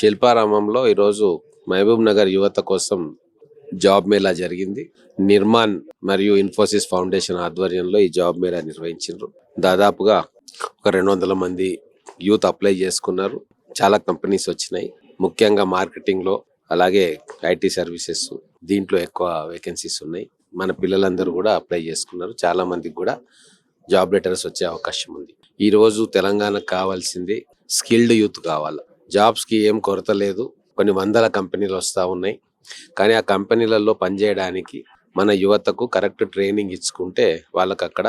శిల్పారామంలో ఈరోజు మహబూబ్ నగర్ యువత కోసం జాబ్ మేళా జరిగింది. నిర్మాణ్ మరియు ఇన్ఫోసిస్ ఫౌండేషన్ ఆధ్వర్యంలో ఈ జాబ్ మేళా నిర్వహించారు దాదాపుగా ఒక రెండు వందల మంది యూత్ అప్లై చేసుకున్నారు. చాలా కంపెనీస్ వచ్చినాయి. ముఖ్యంగా మార్కెటింగ్లో అలాగే ఐటీ సర్వీసెస్ దీంట్లో ఎక్కువ వేకెన్సీస్ ఉన్నాయి. మన పిల్లలందరూ కూడా అప్లై చేసుకున్నారు. చాలా మందికి కూడా జాబ్ లెటర్స్ వచ్చే అవకాశం ఉంది. ఈ రోజు తెలంగాణకు కావాల్సింది స్కిల్డ్ యూత్ కావాలి. జాబ్స్కి ఏం కొరత లేదు. కొన్ని వందల కంపెనీలు వస్తూ ఉన్నాయి. కానీ ఆ కంపెనీలలో పనిచేయడానికి మన యువతకు కరెక్ట్ ట్రైనింగ్ ఇచ్చుకుంటే వాళ్ళకి అక్కడ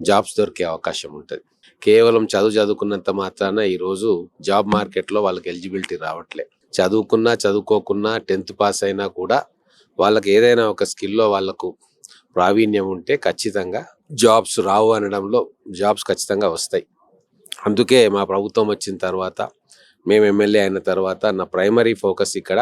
జాబ్స్ దొరికే అవకాశం ఉంటుంది. కేవలం చదువు చదువుకున్నంత మాత్రాన ఈరోజు జాబ్ మార్కెట్లో వాళ్ళకి ఎలిజిబిలిటీ రావట్లే. చదువుకున్నా చదువుకోకున్నా టెన్త్ పాస్ అయినా కూడా వాళ్ళకి ఏదైనా ఒక స్కిల్లో వాళ్ళకు ప్రావీణ్యం ఉంటే ఖచ్చితంగా జాబ్స్ రావు అనడంలో జాబ్స్ ఖచ్చితంగా వస్తాయి. అందుకే మా ప్రభుత్వం వచ్చిన తర్వాత మేము ఎమ్మెల్యే అయిన తర్వాత నా ప్రైమరీ ఫోకస్ ఇక్కడ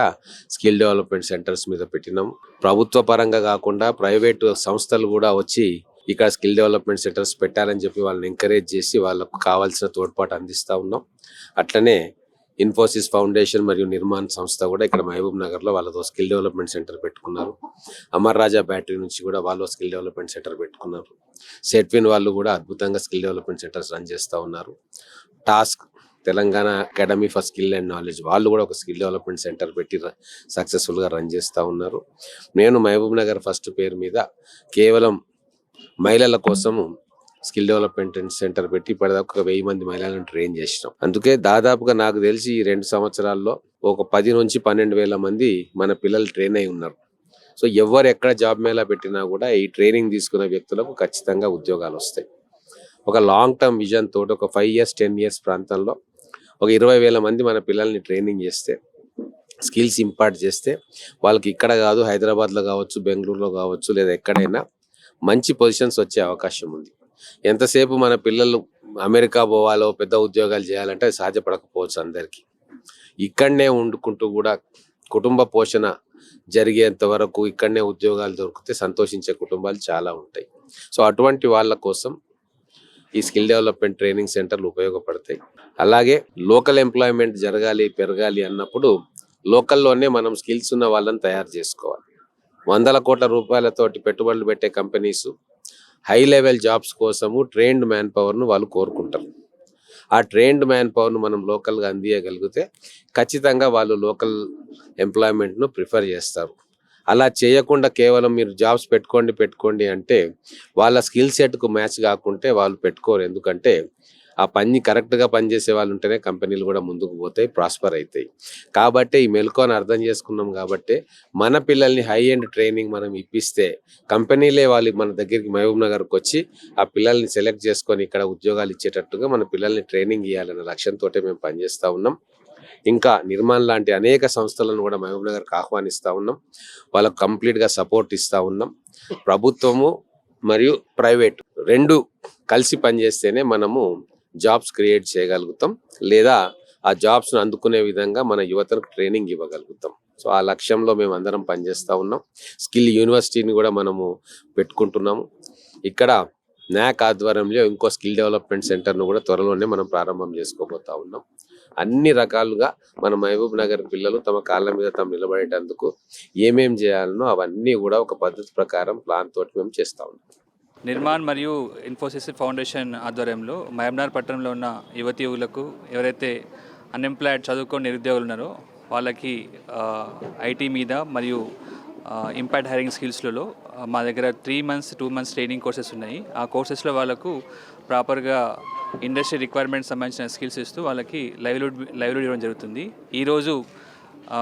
స్కిల్ డెవలప్మెంట్ సెంటర్స్ మీద పెట్టినాం. ప్రభుత్వ పరంగా కాకుండా ప్రైవేట్ సంస్థలు కూడా వచ్చి ఇక్కడ స్కిల్ డెవలప్మెంట్ సెంటర్స్ పెట్టాలని చెప్పి వాళ్ళని ఎంకరేజ్ చేసి వాళ్ళకు కావాల్సిన తోడ్పాటు అందిస్తూ ఉన్నాం. అట్లనే ఇన్ఫోసిస్ ఫౌండేషన్ మరియు నిర్మాణ సంస్థ కూడా ఇక్కడ మహబూబ్ నగర్లో వాళ్ళతో స్కిల్ డెవలప్మెంట్ సెంటర్ పెట్టుకున్నారు. అమర్ రాజా బ్యాటరీ నుంచి కూడా వాళ్ళు స్కిల్ డెవలప్మెంట్ సెంటర్ పెట్టుకున్నారు. సెట్విన్ వాళ్ళు కూడా అద్భుతంగా స్కిల్ డెవలప్మెంట్ సెంటర్స్ రన్ చేస్తూ ఉన్నారు. TASK Telangana academy for skill and knowledge. వాళ్ళు కూడా ఒక స్కిల్ డెవలప్మెంట్ సెంటర్ పెట్టి సక్సెస్ఫుల్గా రన్ చేస్తూ ఉన్నారు. నేను మహబూబ్ నగర్ ఫస్ట్ పేరు మీద కేవలం మహిళల కోసము స్కిల్ డెవలప్మెంట్ సెంటర్ పెట్టి ఇప్పటిదాకా ఒక వెయ్యి మంది మహిళలను ట్రైన్ చేసినాం. అందుకే దాదాపుగా నాకు తెలిసి ఈ రెండు సంవత్సరాల్లో ఒక పది నుంచి పన్నెండు వేల మంది మన పిల్లలు ట్రైన్ అయి ఉన్నారు. సో ఎవరు ఎక్కడ జాబ్ మేళా పెట్టినా కూడా ఈ ట్రైనింగ్ తీసుకున్న వ్యక్తులకు ఖచ్చితంగా ఉద్యోగాలు వస్తాయి. ఒక లాంగ్ టర్మ్ విజన్ తోటి ఒక ఫైవ్ ఇయర్స్ టెన్ ఇయర్స్ ప్రాంతంలో ఒక ఇరవై వేల మంది మన పిల్లల్ని ట్రైనింగ్ చేస్తే స్కిల్స్ ఇంపార్ట్ చేస్తే వాళ్ళకి ఇక్కడ కాదు హైదరాబాద్లో కావచ్చు బెంగళూరులో కావచ్చు లేదా ఎక్కడైనా మంచి పొజిషన్స్ వచ్చే అవకాశం ఉంది. ఎంతసేపు మన పిల్లలు అమెరికా పోవాలో పెద్ద ఉద్యోగాలు చేయాలంటే అది సాధ్యపడకపోవచ్చు అందరికీ. ఇక్కడనే వండుకుంటూ కూడా కుటుంబ పోషణ జరిగేంత వరకు ఇక్కడనే ఉద్యోగాలు దొరికితే సంతోషించే కుటుంబాలు చాలా ఉంటాయి. సో అటువంటి వాళ్ళ కోసం ఈ స్కిల్ డెవలప్మెంట్ ట్రైనింగ్ సెంటర్లు ఉపయోగపడతాయి. అలాగే లోకల్ ఎంప్లాయ్మెంట్ జరగాలి పెరగాలి అన్నప్పుడు లోకల్లోనే మనం స్కిల్స్ ఉన్న వాళ్ళని తయారు చేసుకోవాలి. వందల కోట్ల రూపాయలతోటి పెట్టుబడులు పెట్టే కంపెనీస్ హై లెవెల్ జాబ్స్ కోసము ట్రైన్డ్ మ్యాన్ పవర్ను వాళ్ళు కోరుకుంటారు. ఆ ట్రైన్డ్ మ్యాన్ పవర్ను మనం లోకల్గా అందియగలిగితే ఖచ్చితంగా వాళ్ళు లోకల్ ఎంప్లాయ్మెంట్ను ప్రిఫర్ చేస్తారు. అలా చేయకుండా కేవలం మీరు జాబ్స్ పెట్టుకోండి పెట్టుకోండి అంటే వాళ్ళ స్కిల్ సెట్కు మ్యాచ్ కాకుంటే వాళ్ళు పెట్టుకోరు. ఎందుకంటే ఆ పని కరెక్ట్గా పనిచేసే వాళ్ళు ఉంటేనే కంపెనీలు కూడా ముందుకు పోతాయి ప్రాస్పర్ అవుతాయి. కాబట్టి ఈ మెలకువని అర్థం చేసుకున్నాం కాబట్టి మన పిల్లల్ని హై ఎండ్ ట్రైనింగ్ మనం ఇప్పిస్తే కంపెనీలే వాళ్ళు మన దగ్గరికి మహబూబ్ నగర్కి వచ్చి ఆ పిల్లల్ని సెలెక్ట్ చేసుకొని ఇక్కడ ఉద్యోగాలు ఇచ్చేటట్టుగా మన పిల్లల్ని ట్రైనింగ్ ఇవ్వాలనే లక్ష్యంతో మేము పనిచేస్తూ ఉన్నాం. ఇంకా నిర్మాణ్ లాంటి అనేక సంస్థలను కూడా మహబూబ్ నగర్కి ఆహ్వానిస్తూ ఉన్నాం. వాళ్ళకు కంప్లీట్గా సపోర్ట్ ఇస్తూ ఉన్నాం. ప్రభుత్వము మరియు ప్రైవేట్ రెండు కలిసి పనిచేస్తేనే మనము జాబ్స్ క్రియేట్ చేయగలుగుతాం. లేదా ఆ జాబ్స్ను అందుకునే విధంగా మన యువతకు ట్రైనింగ్ ఇవ్వగలుగుతాం. సో ఆ లక్ష్యంలో మేము అందరం పనిచేస్తూ ఉన్నాం. స్కిల్ యూనివర్సిటీని కూడా మనము పెట్టుకుంటున్నాము. ఇక్కడ న్యాక్ ఆధ్వర్యంలో ఇంకో స్కిల్ డెవలప్మెంట్ సెంటర్ను కూడా త్వరలోనే మనం ప్రారంభం చేసుకోబోతా ఉన్నాం. అన్ని రకాలుగా మన మహబూబ్ నగర్ పిల్లలు తమ కాళ్ళ మీద తాము నిలబడేటందుకు ఏమేం చేయాలనో అవన్నీ కూడా ఒక పద్ధతి ప్రకారం ప్లాన్ తోటి మేము చేస్తా ఉన్నాం. నిర్మాణ్ మరియు ఇన్ఫోసిస్ ఫౌండేషన్ ఆధ్వర్యంలో మహబ్నార్ పట్టణంలో ఉన్న యువతి యువకులకు ఎవరైతే అన్ఎంప్లాయిడ్ చదువుకొని నిరుద్యోగులు ఉన్నారో వాళ్ళకి ఐటీ మీద మరియు ఇంపాక్ట్ హైరింగ్ స్కిల్స్లలో మా దగ్గర three months two months training courses ఉన్నాయి. ఆ కోర్సెస్లో వాళ్ళకు ప్రాపర్గా ఇండస్ట్రీ రిక్వైర్మెంట్ సంబంధించిన స్కిల్స్ ఇస్తూ వాళ్ళకి లైవ్లీవుడ్ లైవ్లీవుడ్ ఇవ్వడం జరుగుతుంది. ఈరోజు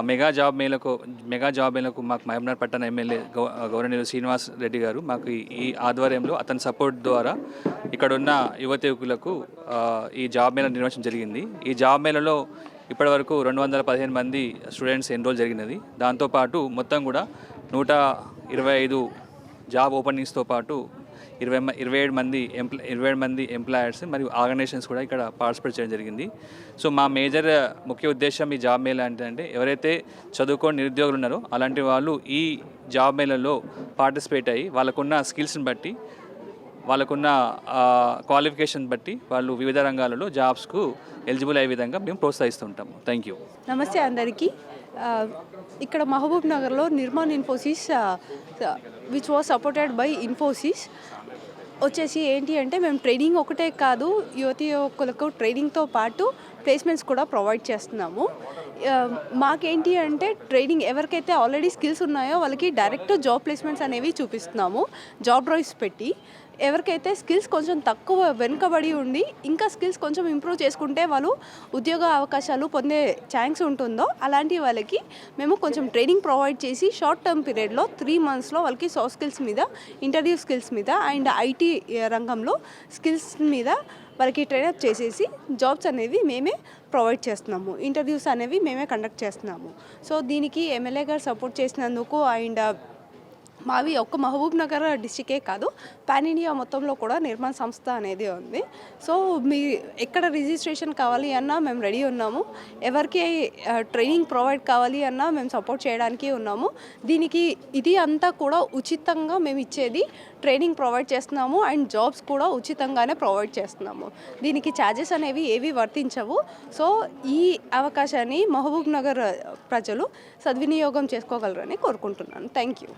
మెగా జాబ్ మేలకు మెగా జాబ్ మేలకు మాకు మహబూబ్నగర్ పట్టణ ఎమ్మెల్యే గౌ గౌరవనీయులు శ్రీనివాస్ రెడ్డి గారు మాకు ఈ- ఆధ్వర్యంలో అతని సపోర్ట్ ద్వారా ఇక్కడ ఉన్న యువత యువకులకు ఈ జాబ్ మేళ నిర్వహించడం జరిగింది. ఈ జాబ్ మేళలో ఇప్పటివరకు రెండు వందల పదిహేను మంది స్టూడెంట్స్ ఎన్రోల్ జరిగినది. దాంతోపాటు మొత్తం కూడా నూట ఇరవై ఐదు జాబ్ ఓపెనింగ్స్తో పాటు ఇరవై ఇరవై ఏడు మంది ఎంప్లా ఇరవై ఏడు మంది ఎంప్లాయర్స్ మరియు ఆర్గనైజేషన్స్ కూడా ఇక్కడ పార్టిసిపేట్ చేయడం జరిగింది. సో మా మేజర్ uh, ముఖ్య ఉద్దేశం ఈ జాబ్ మేళ ఏంటంటే ఎవరైతే చదువుకొని నిరుద్యోగులు ఉన్నారో అలాంటి వాళ్ళు ఈ జాబ్ మేళలో పార్టిసిపేట్ అయ్యి వాళ్ళకున్న స్కిల్స్ని బట్టి వాళ్ళకున్న uh, క్వాలిఫికేషన్ బట్టి వాళ్ళు వివిధ రంగాలలో జాబ్స్కు ఎలిజిబుల్ అయ్యే విధంగా మేము ప్రోత్సహిస్తుంటాము థ్యాంక్ యూ నమస్తే అందరికీ. Uh, ఇక్కడ మహబూబ్ నగర్లో Nirman Infosys which was supported by Infosys వచ్చేసి ఏంటి అంటే మేము ట్రైనింగ్ ఒకటే కాదు యువతి యువకులకు ట్రైనింగ్తో పాటు ప్లేస్మెంట్స్ కూడా ప్రొవైడ్ చేస్తున్నాము. మాకేంటి అంటే ట్రైనింగ్ ఎవరికైతే ఆల్రెడీ స్కిల్స్ ఉన్నాయో వాళ్ళకి డైరెక్ట్ జాబ్ ప్లేస్మెంట్స్ అనేవి చూపిస్తున్నాము. జాబ్ డ్రైవ్స్ పెట్టి. ఎవరికైతే స్కిల్స్ కొంచెం తక్కువ వెనుకబడి ఉండి ఇంకా స్కిల్స్ కొంచెం ఇంప్రూవ్ చేసుకుంటే వాళ్ళు ఉద్యోగ అవకాశాలు పొందే ఛాన్స్ ఉంటుందో అలాంటి వాళ్ళకి మేము కొంచెం ట్రైనింగ్ ప్రొవైడ్ చేసి షార్ట్ టర్మ్ పీరియడ్లో త్రీ మంత్స్లో వాళ్ళకి సాఫ్ట్ స్కిల్స్ మీద ఇంటర్వ్యూ స్కిల్స్ మీద అండ్ ఐటీ రంగంలో స్కిల్స్ మీద వాళ్ళకి ట్రైనప్ చేసేసి జాబ్స్ అనేవి మేమే ప్రొవైడ్ చేస్తున్నాము. ఇంటర్వ్యూస్ అనేవి మేమే కండక్ట్ చేస్తున్నాము. సో దీనికి ఎమ్మెల్యే గారు సపోర్ట్ చేసినందుకు అండ్ మావి ఒక్క మహబూబ్ నగర్ డిస్టికే కాదు పాన్ ఇండియా మొత్తంలో కూడా నిర్మాణ సంస్థ అనేది ఉంది. సో మీ ఎక్కడ రిజిస్ట్రేషన్ కావాలి అన్నా మేము రెడీ ఉన్నాము. ఎవరికి ట్రైనింగ్ ప్రొవైడ్ కావాలి అన్నా మేము సపోర్ట్ చేయడానికి ఉన్నాము. దీనికి ఇది అంతా కూడా ఉచితంగా మేము ఇచ్చేది ట్రైనింగ్ ప్రొవైడ్ చేస్తున్నాము అండ్ జాబ్స్ కూడా ఉచితంగానే ప్రొవైడ్ చేస్తున్నాము. దీనికి ఛార్జెస్ అనేవి ఏవి వర్తించవు. సో ఈ అవకాశాన్ని మహబూబ్ నగర్ ప్రజలు సద్వినియోగం చేసుకోగలరని కోరుకుంటున్నాను. Thank you.